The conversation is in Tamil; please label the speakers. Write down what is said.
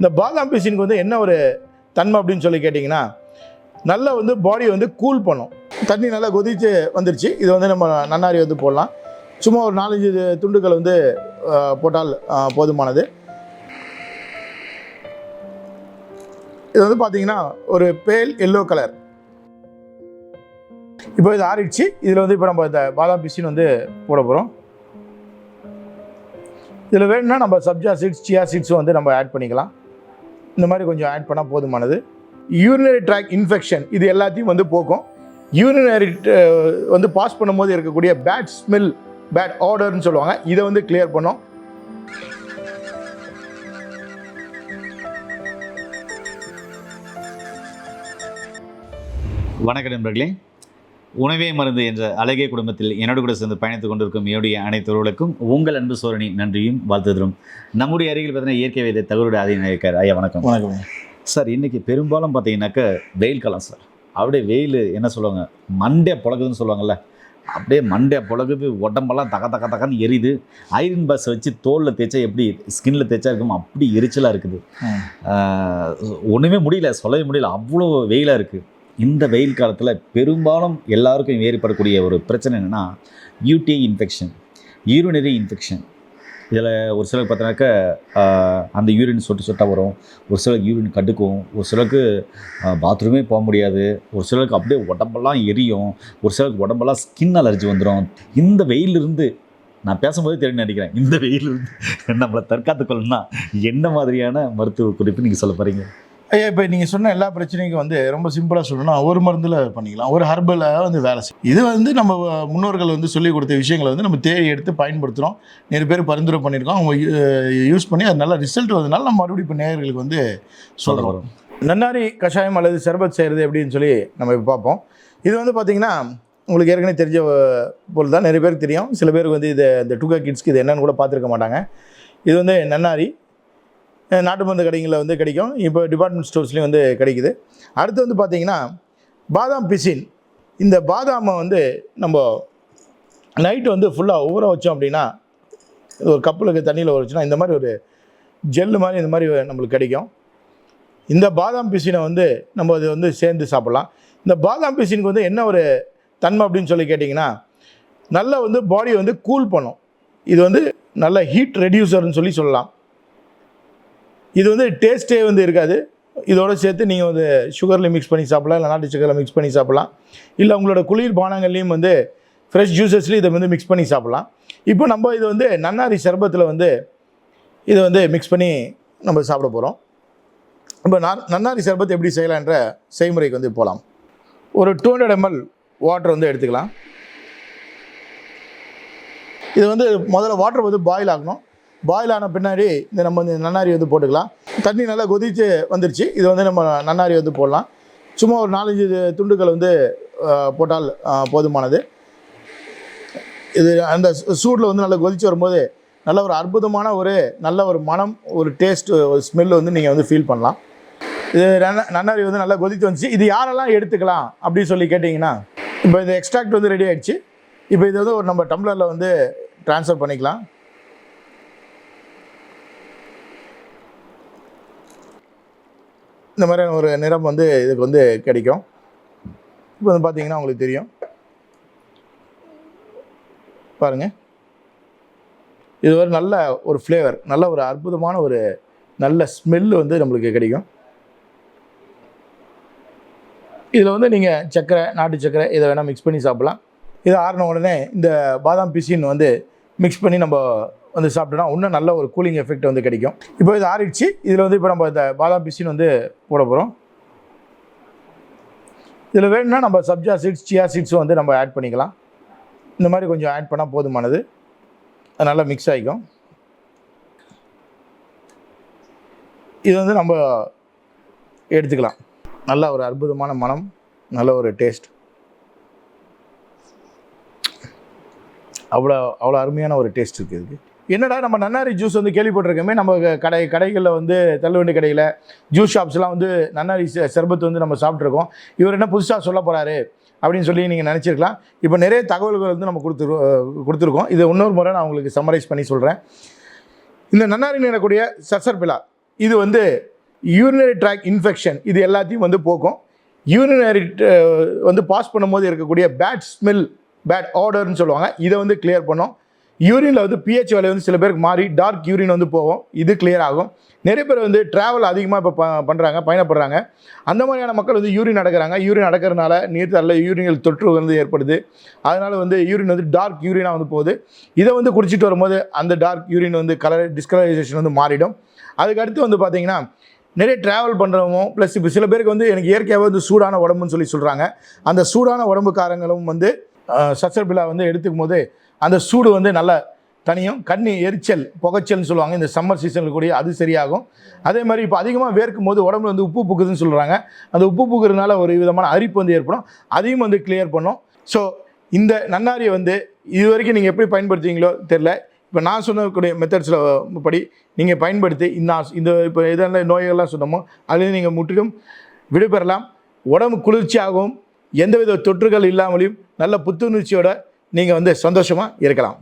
Speaker 1: இந்த பாதாம் பிசினுக்கு வந்து என்ன ஒரு தன்மை அப்படின்னு சொல்லி கேட்டிங்கன்னா நல்லா வந்து பாடியை வந்து கூல் பண்ணும். தண்ணி நல்லா கொதித்து வந்துருச்சு. இது வந்து நம்ம நன்னாரி வந்து போடலாம். சும்மா ஒரு நாலஞ்சு இது துண்டுகள் வந்து போட்டால் போதுமானது. இது வந்து பார்த்தீங்கன்னா ஒரு பேல் எல்லோ கலர் இப்போ இது ஆறிடுச்சு. இதில் வந்து இப்போ நம்ம இந்த பாதாம் பிசின் வந்து போட போகிறோம் இதில் வேணும்னா நம்ம சப்ஜா சீட்ஸ் சியா சீட்ஸும் வந்து நம்ம ஆட் பண்ணிக்கலாம். இந்த மாதிரி கொஞ்சம் ஆட் பண்ணால் போதுமானது. யூரினரி ட்ராக் இன்ஃபெக்ஷன் இது எல்லாத்தையும் வந்து போக்கும். யூரினரி வந்து பாஸ் பண்ணும்போது இருக்கக்கூடிய பேட் ஸ்மெல் பேட் ஆர்டர்னு சொல்லுவாங்க. இதை வந்து கிளியர் பண்ணும்.
Speaker 2: வணக்கம் நண்பர்களே. உணவே மருந்து என்ற அழகிய குடும்பத்தில் என்னோடு கூட சேர்ந்து பயணித்துக் கொண்டிருக்கும் என்னுடைய அனைத்தவர்களுக்கும் உங்கள் அன்பு சோரணி நன்றியும் வாழ்த்துதலும். நம்முடைய அருகில் பார்த்தீங்கன்னா இயற்கை வைத்திய தகவலுடைய ஆதியம் இருக்கார் ஐயா வணக்கம்.
Speaker 1: வணக்கம்.
Speaker 2: சார் இன்னைக்கு பெரும்பாலும் பார்த்தீங்கன்னாக்க வெயில் காலம் சார். அப்படியே வெயில் என்ன சொல்லுவாங்க? மண்டே புழகுதுன்னு சொல்லுவாங்கல்ல. அப்படியே மண்டே புழகுது உடம்பெல்லாம் தக தக தகன்னு எரியுது. ஐரன் பஸ் வச்சு தோலில் தேய்ச்சா எப்படி ஸ்கின்ல தேய்ச்சா இருக்கும்? அப்படி எரிச்சலாக இருக்குது.
Speaker 1: ம்.
Speaker 2: ஆஹ் ஒண்ணுமே முடியல சொல்லவே முடியல. அவ்வளோ வெயிலாக இருக்குது இந்த வெயில் காலத்தில் பெரும்பாலும் எல்லாருக்கும் ஏற்படக்கூடிய ஒரு பிரச்சனை என்னென்னா யூடிஐ இன்ஃபெக்ஷன் யூரினரி இன்ஃபெக்ஷன் இதில் ஒரு சிலருக்கு பார்த்தோன்னாக்க அந்த யூரின் சொட்டு சொட்டாக வரும். ஒரு சிலருக்கு யூரின் கடுக்கும். ஒரு சிலருக்கு பாத்ரூமே போக முடியாது. ஒரு சிலருக்கு அப்படியே உடம்பெல்லாம் எரியும். ஒரு சிலருக்கு உடம்பெல்லாம் ஸ்கின் அலர்ஜி வந்துடும் இந்த வெயிலிருந்து நான் பேசும்போது தெரியும் நினைக்கிறேன். இந்த வெயிலிருந்து நம்மளை தற்காத்து கொள்ளணும்னா என்ன மாதிரியான மருத்துவ குறிப்பு நீங்கள் சொல்ல போகிறீங்க
Speaker 1: ஐயா இப்போ நீங்கள் சொன்ன எல்லா பிரச்சனைக்கும் வந்து ரொம்ப சிம்பிளாக சொல்லணும்னா ஒரு மருந்தில் பண்ணிக்கலாம். ஒரு ஹர்பலில் வந்து வேலை செய்யும். இது வந்து நம்ம முன்னோர்கள் வந்து சொல்லிக் கொடுத்த விஷயங்களை வந்து நம்ம தேடி எடுத்து பயன்படுத்துகிறோம் நிறைய பேர் பரிந்துரை பண்ணியிருக்கோம். அவங்க யூஸ் பண்ணி அது நல்ல ரிசல்ட் வந்ததுனால நம்ம மறுபடியும் இப்போ நேயர்களுக்கு வந்து
Speaker 2: சொல்ல
Speaker 1: சொல்கிறோம்
Speaker 2: வரோம்
Speaker 1: நன்னாரி கஷாயம் அல்லது சர்பத் செய்கிறது எப்படின்னு சொல்லி நம்ம இப்போ பார்ப்போம். இது வந்து பார்த்திங்கன்னா உங்களுக்கு ஏற்கனவே தெரிஞ்ச பொருள் தான். நிறைய பேருக்கு தெரியும். சில பேருக்கு வந்து இது இந்த டூகா கிட்ஸ்க்கு இது என்னன்னு கூட பார்த்துருக்க மாட்டாங்க. இது வந்து நன்னாரி நாட்டு மருந்து கடைகளில் வந்து கிடைக்கும். இப்போ டிபார்ட்மெண்ட் ஸ்டோர்ஸ்லேயும் வந்து கிடைக்குது. அடுத்து வந்து பார்த்திங்கன்னா பாதாம் பிசின். இந்த பாதாமை வந்து நம்ம நைட்டு வந்து ஃபுல்லாக ஊற வச்சோம் அப்படின்னா ஒரு கப்பலுக்கு தண்ணியில் ஊற இந்த மாதிரி ஒரு ஜெல்லு மாதிரி இந்த மாதிரி நம்மளுக்கு கிடைக்கும். இந்த பாதாம் பிசினை வந்து நம்ம அது வந்து சேர்ந்து சாப்பிட்லாம். இந்த பாதாம் பிசினுக்கு வந்து என்ன ஒரு தன்மை அப்படின்னு சொல்லி கேட்டிங்கன்னா நல்லா வந்து பாடியை வந்து கூல் பண்ணும். இது வந்து நல்ல ஹீட் ரெடியூசர்னு சொல்லி சொல்லலாம். இது வந்து டேஸ்ட்டே வந்து இருக்காது. இதோடு சேர்த்து நீங்கள் வந்து சுகரில் மிக்ஸ் பண்ணி சாப்பிடலாம் இல்லை நாட்டு சக்கரில் மிக்ஸ் பண்ணி சாப்பிடலாம். இல்லை உங்களோட குளிர் பானங்கள்லேயும் வந்து ஃப்ரெஷ் ஜூஸஸ்லேயும் இதை வந்து மிக்ஸ் பண்ணி சாப்பிடலாம். இப்போ நம்ம இது வந்து நன்னாரி சர்பத்தில் வந்து இதை வந்து மிக்ஸ் பண்ணி நம்ம சாப்பிட போகிறோம் இப்போ நான் நன்னாரி சர்பத் எப்படி செய்யலான்ற செய்முறைக்கு வந்து போகலாம் ஒரு டூ ஹண்ட்ரட் எம்எல் வாட்டர் வந்து எடுத்துக்கலாம். இது வந்து முதல்ல வாட்டர் வந்து பாயில் ஆகணும். பாயில் ஆன பின்னாடி இந்த நம்ம இந்த நன்னாரி வந்து போட்டுக்கலாம். தண்ணி நல்லா கொதித்து வந்துருச்சு. இது வந்து நம்ம நன்னாரி வந்து போடலாம். சும்மா ஒரு நாலஞ்சு இது துண்டுகள் வந்து போட்டால் போதுமானது. இது அந்த சூடில் வந்து நல்லா கொதித்து வரும்போது நல்ல ஒரு அற்புதமான ஒரு நல்ல ஒரு மனம் ஒரு டேஸ்ட் ஒரு ஸ்மெல் வந்து நீங்கள் வந்து ஃபீல் பண்ணலாம். இது நன்னாரி வந்து நல்லா கொதித்து வந்துச்சு. இது யாரெல்லாம் எடுத்துக்கலாம் அப்படின்னு சொல்லி கேட்டிங்கன்னா இப்போ இந்த எக்ஸ்ட்ராக்ட் வந்து ரெடி ஆகிடுச்சு இப்போ இது வந்து ஒரு நம்ம டம்ளரில் வந்து ட்ரான்ஸ்ஃபர் பண்ணிக்கலாம். இந்த மாதிரியான ஒரு நிறம் வந்து இதுக்கு வந்து கிடைக்கும். இப்போ வந்து பார்த்தீங்கன்னா உங்களுக்கு தெரியும். பாருங்கள் இது ஒரு நல்ல ஒரு ஃப்ளேவர் நல்ல ஒரு அற்புதமான ஒரு நல்ல ஸ்மெல்லு வந்து நம்மளுக்கு கிடைக்கும். இதில் வந்து நீங்கள் சர்க்கரை நாட்டு சர்க்கரை இதை வேணால் மிக்ஸ் பண்ணி சாப்பிட்லாம். இதை ஆறின உடனே இந்த பாதாம் பிசின் வந்து மிக்ஸ் பண்ணி நம்ம வந்து சாப்பிட்டோம்னா இன்னும் நல்ல ஒரு கூலிங் எஃபெக்ட் வந்து கிடைக்கும். இப்போ இது ஆறிடுச்சு. இதில் வந்து இப்போ நம்ம இந்த பாதாம் பிசின் வந்து போட போகிறோம் இதில் வேணும்னா நம்ம சப்ஜா சீட்ஸ் சியா சீட்ஸும் வந்து நம்ம ஆட் பண்ணிக்கலாம். இந்த மாதிரி கொஞ்சம் ஆட் பண்ணால் போதுமானது. அது நல்லா மிக்ஸ் ஆகிக்கும் இது வந்து நம்ம எடுத்துக்கலாம். நல்ல ஒரு அற்புதமான மனம் நல்ல ஒரு டேஸ்ட் அவ்வளோ அவ்வளோ அருமையான ஒரு டேஸ்ட் இருக்குது இதுக்கு. என்னடா நம்ம நன்னாரி ஜூஸ் வந்து கேள்விப்பட்டிருக்கோமே நம்ம கடை கடைகளில் வந்து தள்ளுவண்டி கடையில் ஜூஸ் ஷாப்ஸ்லாம் வந்து நன்னாரி ச- சர்பத் வந்து நம்ம சாப்பிட்ருக்கோம் இவர் என்ன புதுசாக சொல்ல போகிறாரு அப்படின்னு சொல்லி நீங்கள் நினச்சிருக்கலாம். இப்போ நிறைய தகவல்கள் வந்து நம்ம கொடுத்துரு கொடுத்துருக்கோம். இதை இன்னொரு முறை நான் உங்களுக்கு சம்மரைஸ் பண்ணி சொல்கிறேன் இந்த நன்னாரி நிறக்கூடிய சசர்பிலா இது வந்து யூரினரி ட்ராக் இன்ஃபெக்ஷன் இது எல்லாத்தையும் வந்து போக்கும். யூரினரி வந்து பாஸ் பண்ணும்போது இருக்கக்கூடிய பேட் ஸ்மெல் பேட் ஆர்டர்னு சொல்லுவாங்க. இதை வந்து கிளியர் பண்ணோம். யூரினில் வந்து பிஹெச் வேலை வந்து சில பேருக்கு மாறி டார்க் யூரின் வந்து போகும். இது கிளியர் ஆகும். நிறைய பேர் வந்து ட்ராவல் அதிகமாக இப்போ ப பண்ணுறாங்க பயணப்படுறாங்க. அந்த மாதிரியான மக்கள் வந்து யூரின் நடக்கிறாங்க. யூரின் நடக்கிறதுனால நீர்த்தல்ல யூரினல் தொற்று வந்து ஏற்படுது. அதனால் வந்து யூரின் வந்து டார்க் யூரினாக வந்து போகுது. இதை வந்து குடிச்சிட்டு வரும்போது அந்த டார்க் யூரின் வந்து கலர் டிஸ்கலரைசேஷன் வந்து மாறிடும். அதுக்கு அடுத்து வந்து பார்த்தீங்கன்னா நிறைய ட்ராவல் பண்ணுறவங்க ப்ளஸ் இப்போ சில பேருக்கு வந்து எனக்கு இயற்கையாகவே வந்து சூடான உடம்புன்னு சொல்லி சொல்கிறாங்க அந்த சூடான உடம்புக்காரங்களும் வந்து சச்சர்பிலா வந்து எடுத்துக்கும் போது அந்த சூடு வந்து நல்லா தனியும் கண்ணி எரிச்சல் புகைச்சல்னு சொல்லுவாங்க. இந்த சம்மர் சீசனில் கூடிய அது சரியாகும். அதே மாதிரி இப்போ அதிகமாக வேர்க்கும் போது உடம்புல வந்து உப்பு புக்குதுன்னு சொல்கிறாங்க அந்த உப்பு புக்குறதுனால ஒரு விதமான அரிப்பு வந்து ஏற்படும். அதையும் வந்து கிளியர் பண்ணும். ஸோ இந்த நன்னாரியை வந்து இது வரைக்கும் நீங்கள் எப்படி பயன்படுத்துவீங்களோ தெரில இப்போ நான் சொன்னக்கூடிய மெத்தட்ஸில் படி நீங்கள் பயன்படுத்தி இந்த இந்த இப்போ எதெல்லாம் நோய்கள்லாம் சொன்னோமோ அதில் நீங்கள் முற்றிலும் விடுபெறலாம் உடம்பு குளிர்ச்சியாகவும் எந்தவித தொற்றுகள் இல்லாமலையும் நல்ல புத்துணர்ச்சியோட நீங்கள் வந்து சந்தோஷமாக இருக்கலாம்.